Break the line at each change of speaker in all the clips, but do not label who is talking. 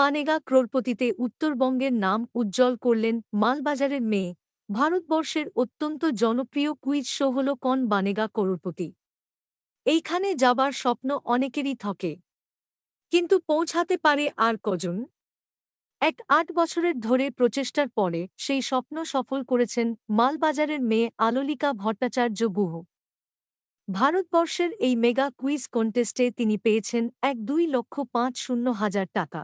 বানেগা ক্রোরপতিতে উত্তরবঙ্গের নাম উজ্জ্বল করলেন মালবাজারের মেয়ে। ভারতবর্ষের অত্যন্ত জনপ্রিয় কুইজ শো হল কন বানেগা করোড়পতি। এইখানে যাবার স্বপ্ন অনেকেরই থাকে। কিন্তু পৌঁছাতে পারে আর কজন? এক আট বছরের ধরে প্রচেষ্টার পরে সেই স্বপ্ন সফল করেছেন মালবাজারের মেয়ে আলোলিকা ভট্টাচার্য গুহ। ভারতবর্ষের এই মেগা কুইজ কন্টেস্টে তিনি পেয়েছেন এক দুই লক্ষ পাঁচ শূন্য হাজার টাকা।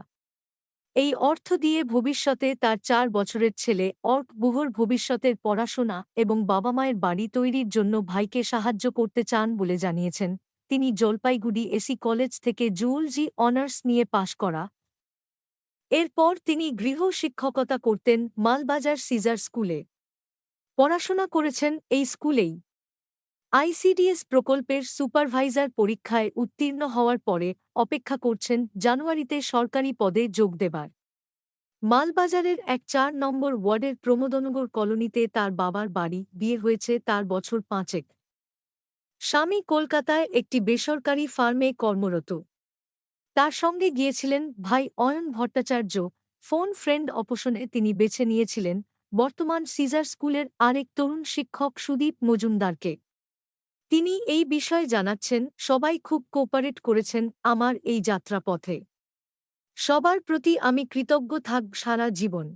এই অর্থ দিয়ে ভবিষ্যতে তার চার বছরের ছেলে অর্ক বুহর ভবিষ্যতের পড়াশোনা এবং বাবা মায়ের বাড়ি তৈরির জন্য ভাইকে সাহায্য করতে চান বলে জানিয়েছেন। তিনি জলপাইগুড়ি এসি কলেজ থেকে জুলজি অনার্স নিয়ে পাশ করা। এরপর তিনি গৃহ শিক্ষকতা করতেন মালবাজার সিজার স্কুলে। পড়াশোনা করেছেন এই স্কুলেই। আইসিডিএস প্রকল্পের সুপারভাইজার পরীক্ষায় উত্তীর্ণ হওয়ার পরে অপেক্ষা করছেন জানুয়ারিতে সরকারি পদে যোগ দেবার। মালবাজারের এক চার নম্বর ওয়ার্ডের প্রমোদনগর কলোনিতে তার বাবার বাড়ি, বিয়ে হয়েছে তার বছর পাঁচেক। স্বামী কলকাতায় একটি বেসরকারি ফার্মে কর্মরত। তার সঙ্গে গিয়েছিলেন ভাই অয়ন ভট্টাচার্য। ফোন ফ্রেন্ড অপশনে তিনি বেছে নিয়েছিলেন। বর্তমান সিজার স্কুলের আরেক তরুণ শিক্ষক সুদীপ মজুমদারকে। তিনি এই বিষয়ে জানাচ্ছেন, সবাই খুব কোপারেট করেছেন আমার এই যাত্রাপথে। সবার প্রতি আমি কৃতজ্ঞ থাক সারা জীবন।